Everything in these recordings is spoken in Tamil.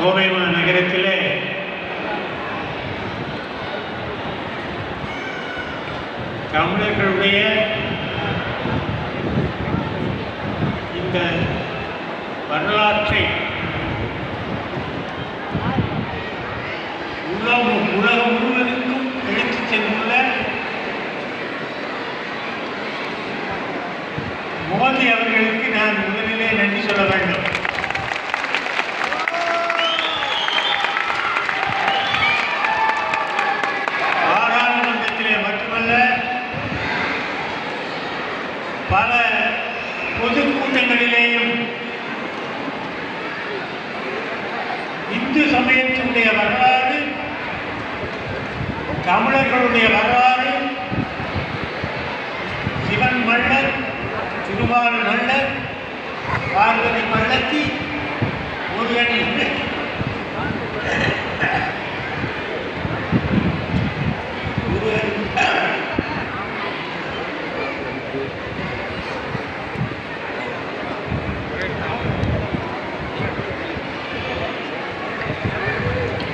கோவை நகரத்திலே தமிழர்களுடைய இந்த வரலாற்றை உலகம் உலகம் முழுவதற்கும் எடுத்துச் சென்றுள்ள மோதி அவர்களுக்கு நான் முதலிலே நன்றி சொல்ல வேண்டும் பாராளுமன்றத்திலே மட்டுமல்ல பல பொதுக்கூட்டங்களிலேயும் இந்து சமயத்தினுடைய வரலாறு தமிழர்களுடைய வரலாறு சிவன் மன்னர் திருமால் மன்னர் பார்வதி மல்லத்தி முருகன் முருகன்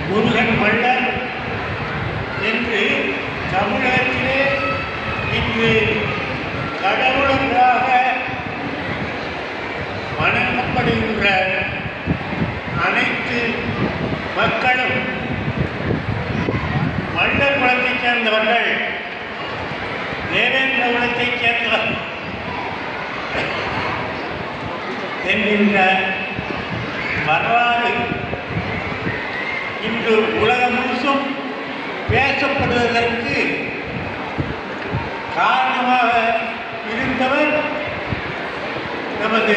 முருகன் மன்னர் என்று தமிழகத்திலே இன்று கடவுளுக்காக வணங்கப்படுகின்ற அனைத்து மக்களும் மன்னர் குலத்தைச் சேர்ந்தவர்கள் தேவேந்திர குலத்தைச் சேர்ந்தவர் என்கின்ற வரலாறு இன்று உலகம் முழுசும் பேசப்படுவதற்கு காரணமாக இருந்தவர் நமது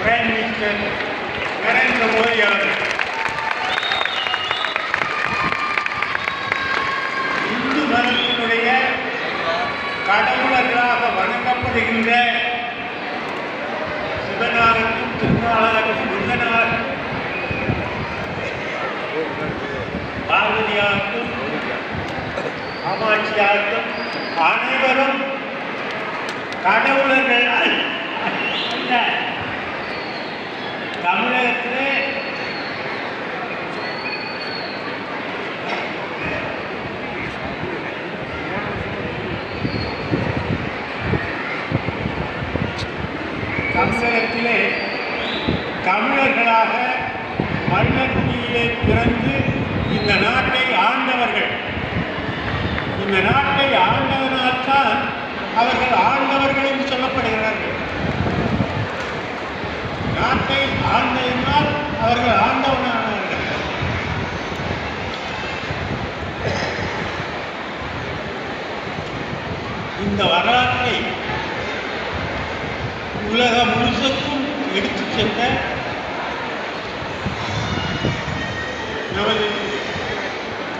பிரைம் மினிஸ்டர் நரேந்திர மோடி அவர்கள். காமாட்சியாகட்டும் அனைவரும் கடவுளர்கள் அல்ல. தமிழகத்திலே தமிழகத்திலே தமிழர்களாக மன்னக்குடியிலே பிறந்து இந்த நாட்டை ஆண்டவர்கள் இந்த நாட்டை ஆண்டவனால்தான் அவர்கள் ஆண்டவர்கள் என்று சொல்லப்படுகிறார்கள். நாட்டை ஆண்டதினால் அவர்கள் ஆண்டவனானார்கள். இந்த வரலாற்றை உலகம் முழுசுக்கும் எடுத்துச் சென்ற நமது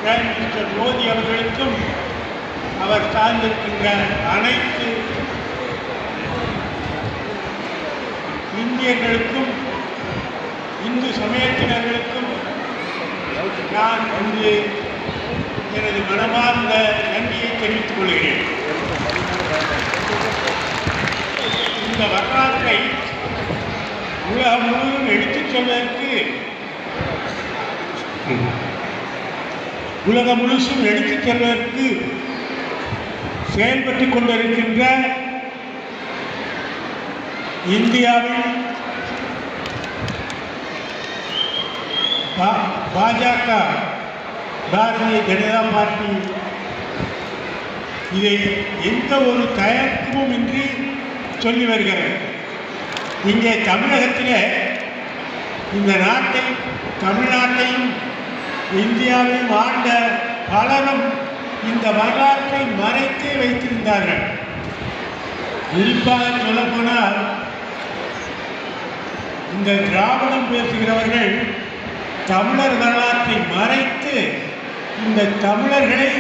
பிரைம் மினிஸ்டர் மோடி அவர்களுக்கும் அவர் சார்ந்திருக்கின்ற அனைத்து இந்தியர்களுக்கும் இந்து சமயத்தினர்களுக்கும் நான் வந்து எனது மனமார்ந்த நன்றியை தெரிவித்துக் கொள்கிறேன். இந்த வரலாற்றை உலகம் முழுவதும் எடுத்துச் சொல்வதற்கு உலகம் முழுசும் எடுத்துச் செல்வதற்கு செயல்பட்டுக் கொண்டிருக்கின்ற இந்தியாவில் பா- பாஜக பாரதிய ஜனதா பார்ட்டி. இதை எந்த ஒரு தயக்கமும் இன்றி சொல்லி வருகிறது. இங்கே தமிழகத்தில் இந்த நாட்டை தமிழ்நாட்டையும் இந்தியாவையும் ஆண்ட பலரும் இந்த வரலாற்றை மறை வைத்திருந்தார்கள் குறிப்பாக சொல்லப்போனால் இந்த திராவிடம் பேசுகிறவர்கள் தமிழர் வரலாற்றை மறைத்து இந்த தமிழர்களை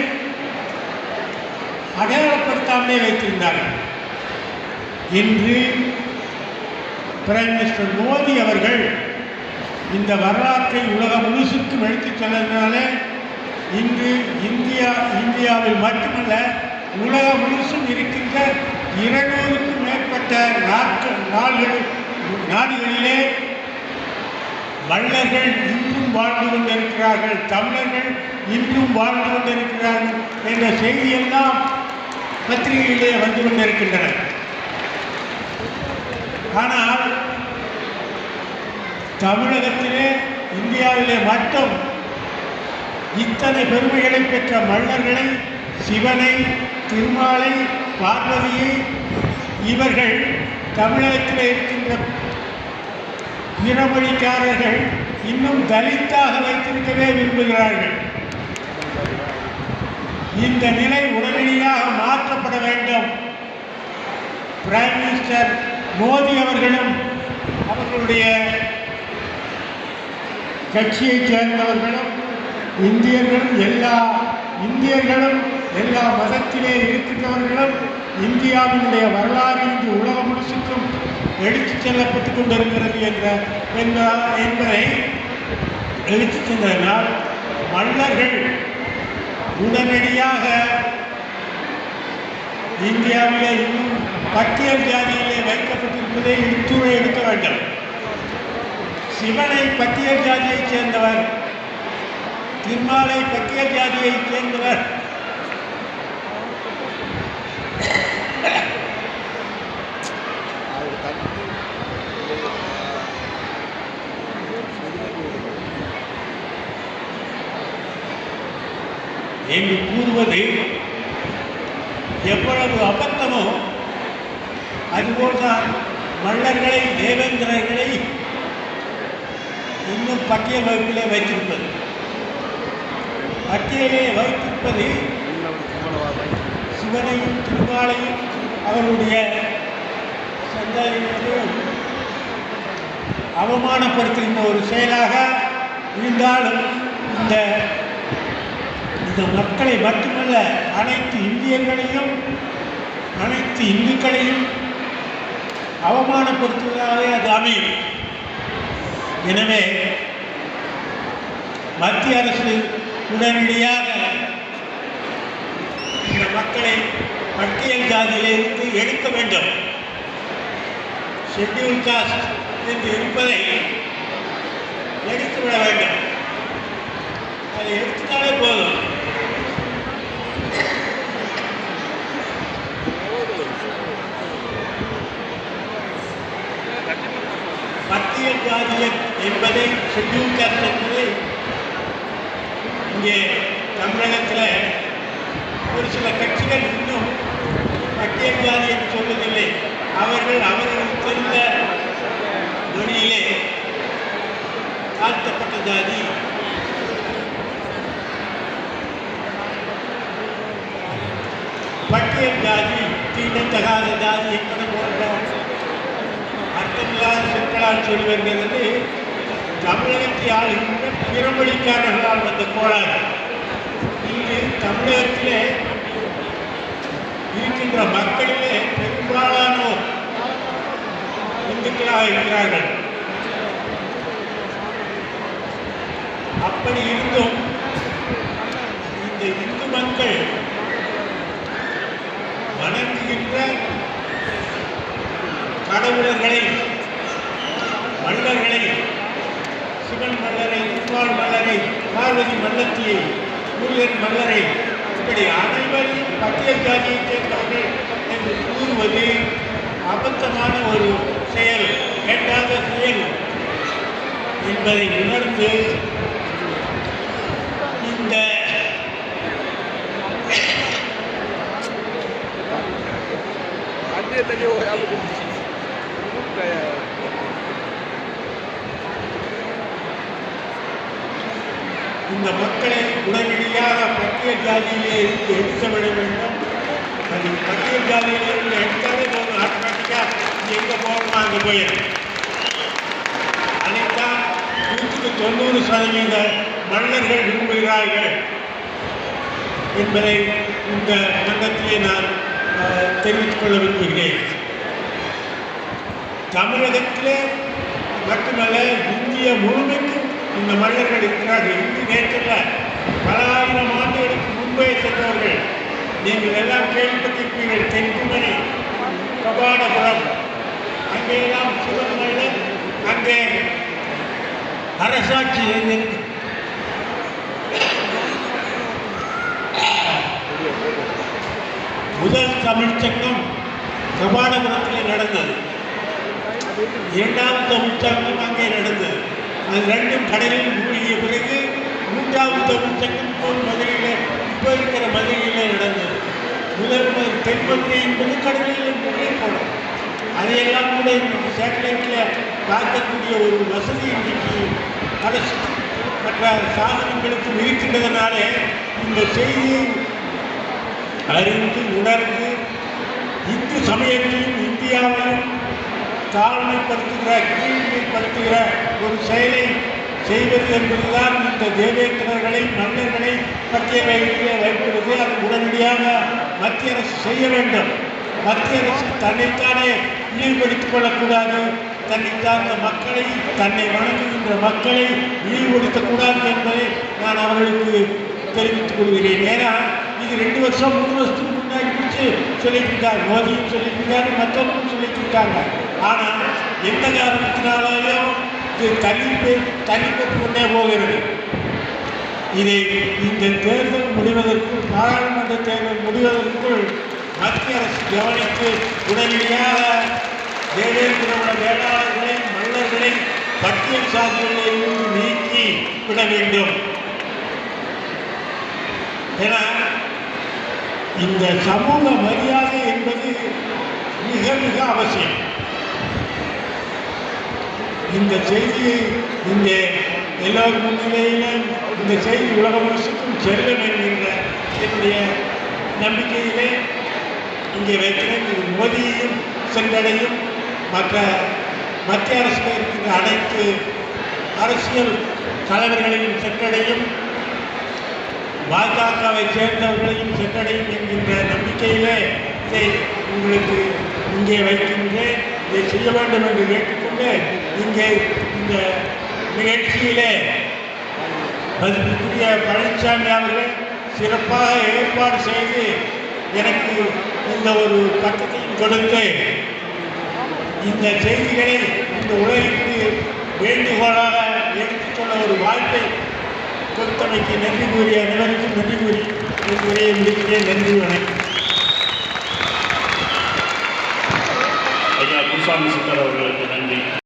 அடையாளப்படுத்தாமலே வைத்திருந்தார்கள். இன்று பிரைம் மினிஸ்டர் மோடி அவர்கள் இந்த வரலாற்றை உலகம் முழுசுக்கும் எடுத்துச் சொன்னதுனால இன்று இந்தியா இந்தியாவில் மட்டுமல்ல உலகம் முழுசும் இருக்கின்ற இருநூறுக்கும் மேற்பட்ட நாட்கள் நாடுகள் நாடுகளிலே மல்லர்கள் இன்றும் வாழ்ந்து கொண்டிருக்கிறார்கள் தமிழர்கள் இன்றும் வாழ்ந்து கொண்டிருக்கிறார்கள் என்ற செய்தியெல்லாம் பத்திரிகையிலே வந்து கொண்டிருக்கின்றன. ஆனால் தமிழகத்திலே இந்தியாவிலே மட்டும் இத்தனை பெருமைகளை பெற்ற மன்னர்களை சிவனை திருமாலை பார்வதியை இவர்கள் தமிழகத்தில் இருக்கின்ற பிறமொழிக்காரர்கள் இன்னும் தலித்தாக வைத்திருக்கவே விரும்புகிறார்கள். இந்த நிலை உடனடியாக மாற்றப்பட வேண்டும். பிரைம் மினிஸ்டர் மோடி அவர்களும் அவர்களுடைய கட்சியைச் சேர்ந்தவர்களும் இந்தியர்களும் எல்லா இந்தியர்களும் எல்லா மதத்திலே இருக்கின்றவர்களும் இந்தியாவினுடைய வரலாறு இன்று உலகம் முழுசுக்கும் எடுத்துச் செல்லப்பட்டு கொண்டிருக்கிறது என்ற என்பதை எடுத்துச் சென்றதனால் மன்னர்கள் உடனடியாக இந்தியாவிலே இன்னும் பட்டியல் ஜாதியிலே வைக்கப்பட்டிருப்பதை இத்துறை எடுக்க வேண்டும். சிவனை பட்டியல் ஜாதியைச் சேர்ந்தவர் திருமாலை பட்டியல் ஜாதியைச் சேர்ந்தவர் சொல்வது எவ்வளவு அபத்தமோ அதுபோல்தான் மன்னர்களை தேவேந்திரர்களை இன்னும் பட்டியல் வகுப்பிலே வைத்திருப்பது. பட்டியலே வைத்திருப்பது சிவனையும் திருமாலையும் அவருடைய சந்தாதியினரையும் அவமானப்படுத்துகின்ற ஒரு செயலாக இருந்தாலும் இந்த இந்த மக்களை மட்டுமல்ல அனைத்து இந்தியர்களையும் அனைத்து இந்துக்களையும் அவமானப்படுத்துவதாகவே அது அமையும். எனவே மத்திய அரசு உடனடியாக இந்த மக்களை பட்டியல் ஜாதியிலிருந்து எடுக்க வேண்டும். ஷெட்யூல் காஸ்ட் என்று இருப்பதை எடுத்துவிட வேண்டும். அதை எடுத்துட்டாலே போதும். பட்டியல் என்பதை ஷெட்யூல் கேஸ்ட் என்பது இங்கே தமிழகத்தில் ஒரு சில கட்சிகள் இன்னும் பட்டியல் ஜாதி என்று சொல்வதில்லை. அவர்கள் அவர்களுக்கு தெரிந்த மொழியிலே தாழ்த்தப்பட்ட ஜாதி. பட்டியல் ஜாதி தீண்டத்தகாத ஜாதி என்பது போன்ற அர்த்தமில்லாத சொற்களால் சொல்லி வருகிறது தமிழகத்தை ஆளுகின்ற பிறமொழிக்காரர்களால் வந்த கோளாறு இங்கு தமிழகத்திலே இருக்கின்ற மக்களிலே பெரும்பாலானோர் இந்துக்களாக இருக்கிறார்கள். அப்படி இருந்தும் இந்த இந்து மக்கள் வணங்குகின்ற கடவுளர்களை மன்னர்களை சிவன் மன்னரை திருமால் மன்னரை பார்வதி மன்னத்தியை முருகன் மன்னரை இப்படி அனைவரும் பட்டியல் ஜாதியை சேர்ந்தவர்கள் என்று கூறுவது அபத்தமான ஒரு செயல் கேட்டாத செயல் என்பதை உணர்ந்து இந்த Antes tenía இந்த மக்களை உடனடியாக பட்டியல் ஜாதியிலே இருந்து எடுத்துவிட வேண்டும். அது பட்டியல் ஜாதியிலே இருந்து எடுத்தாலே போதும் ஆட்டோமேட்டிக்காக எங்கே போகணுமா அங்கே போயிடும் அதைத்தான் நூற்றுக்கு தொண்ணூறு சதவீத மன்னர்கள் விரும்புகிறார்கள் என்பதை இந்த மன்றத்திலே நான் தெரிவித்துக் கொள்ள விரும்புகிறேன். தமிழகத்திலே மட்டுமல்ல இந்திய முழுமைக்கு இந்த மன்னர்கள் இருக்கிறார்கள் இந்து நேற்றல்ல பல ஆயிரம் ஆண்டுகளுக்கு முன்பே சென்றவர்கள் நீங்கள் எல்லாம் கேள்விப்பட்டிருப்பீர்கள் தென்குமரி கபாடபுரம். அங்கேயெல்லாம் சிவன் அங்கே அரசாட்சி இருக்கு முதல் தமிழ்ச்சங்கம் கபாடபுரத்தில் நடந்தது. இரண்டாம் தமிழ்ச்சங்கம் அங்கே நடந்தது. அது ரெண்டும் கடலில் மூழ்கிய பிறகு மூன்றாவது தமிழ்ச்சங்கம் போல் மதுரையில் இப்போ இருக்கிற மதுரையில் நடந்தது. முதல் ம- தென் என்பது கடலில் மூழ்கி போனோம் அதையெல்லாம் கூட இன்னைக்கு சேட்டலைட்டில் பார்க்கக்கூடிய ஒரு வசதி இன்றைக்கு அரசு மற்ற சாதனங்களுக்கும் இருக்கின்றதுனாலே இந்த செய்தியை அறிந்து உணர்ந்து இந்து சமயத்தையும் இந்தியாவையும் தாழ்மைப்படுத்துகிற கீழ்மைப்படுத்துகிற ஒரு செயலை செய்வது என்பதுதான் இந்த தேவேந்திரர்களை மன்னர்களை மத்திய வகையிலே வைக்கிறது அது உடனடியாக மத்திய அரசு செய்ய வேண்டும். மத்திய அரசு தன்னைத்தானே இழிவுபடுத்திக் கொள்ளக்கூடாது. தன்னை சார்ந்த மக்களை தன்னை வணங்குகின்ற மக்களை இழிவுபடுத்தக்கூடாது என்பதை நான் அவர்களுக்கு தெரிவித்துக் கொள்கிறேன். ஏன்னா இது ரெண்டு வருஷம் மூணு வருஷத்துக்கு முன்னாடி பிடிச்சி சொல்லிட்டு இருக்காங்க மோதியும் சொல்லிட்டு இருக்காரு மற்றவங்களும் சொல்லிட்டு இருக்காங்க ஆனால் எந்த காரணத்தினாலும் கழிப்பு தள்ளி கொண்டே போகிறது. இதை இந்த தேர்தல் முடிவதற்குள் நாடாளுமன்ற தேர்தல் முடிவதற்குள் மத்திய அரசு கவனித்து உடனடியாக தேவேந்திரகுல வேளாளர்களை மன்னர்களை பட்டியல் சாதிகளில் நீக்கி விட வேண்டும். ஏன்னா இந்த சமூக மரியாதை என்பது மிக மிக அவசியம். இந்த செய்தியை இங்கே எல்லோரும் முன்னிலையிலும் இந்த செய்தி உலக முழுசுக்கும் செல்லும் என்கின்ற என்னுடைய நம்பிக்கையிலே இங்கே வைக்கிறேன். இது மோதியையும் சென்றடையும். மற்ற மத்திய அரசில் இருக்கின்ற அனைத்து அரசியல் தலைவர்களையும் சென்றடையும். பாஜகவை சேர்ந்தவர்களையும் சென்றடையும் என்கின்ற நம்பிக்கையிலே இதை உங்களுக்கு இங்கே வைக்கின்றேன். இதை செய்ய வேண்டும் என்று கேட்டுக்கொண்டு இங்கே இந்த நிகழ்ச்சியிலே மதிப்புக்குரிய பழனிசாமி அவர்கள் சிறப்பாக ஏற்பாடு செய்து எனக்கு இந்த ஒரு பக்கத்தையும் கொடுத்து இந்த செய்திகளை இந்த உலகிற்கு வேண்டுகோளாக எடுத்துக்கொள்ள ஒரு வாய்ப்பை கொடுத்தமைக்கு நன்றி கூறி அனைவருக்கும் நன்றி கூறி இந்த உரையை முடிக்கிறேன். நன்றி வணக்கம். ஐயா குருசாமி சித்தர் அவர்களுக்கு நன்றி.